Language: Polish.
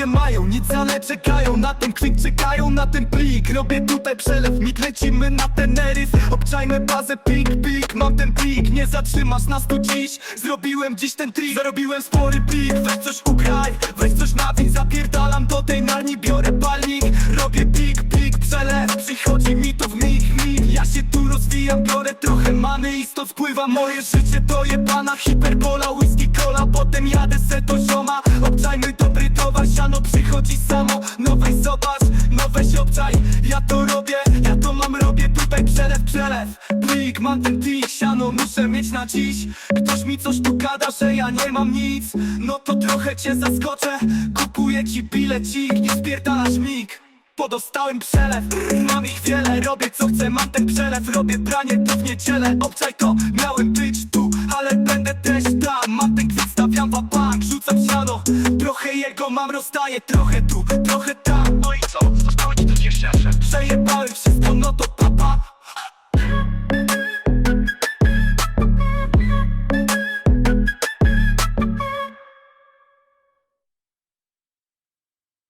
nie mają nic, ale czekają Na ten klik, czekają na ten plik. Robię tutaj przelew, mit lecimy na Teneryf. Obczajmy bazę, pik, pik Mam ten plik, nie zatrzymasz nas tu dziś Zrobiłem dziś ten trik, zarobiłem spory plik Weź coś ugraj, weź coś nawij Zapierdalam do tej narni, biorę palnik. Robię pik, pik, przelew Przychodzi mi to w mig, mig. Ja się tu rozwijam, biorę trochę many I stąd wpływa moje życie. To jebana hiperbola, whisky, cola. Potem jadę se dobry siano przychodzi samo No weź zobacz, no weź obczaj. Ja to robię, ja to mam, robię tutaj przelew, przelew. Plik, mam ten plik, siano muszę mieć na dziś. Ktoś mi coś tu gada, że ja nie mam nic. No to trochę cię zaskoczę Kupuję ci bilecik, nie spierdalasz mig. Podostałem przelew, mam ich wiele Robię co chcę, mam ten przelew Robię branie to w niedzielę. Obczaj to, miałem być tu Ale będę też tam. Mam ten kwit, trochę jego mam Rozdaję trochę tu, trochę tam No i co?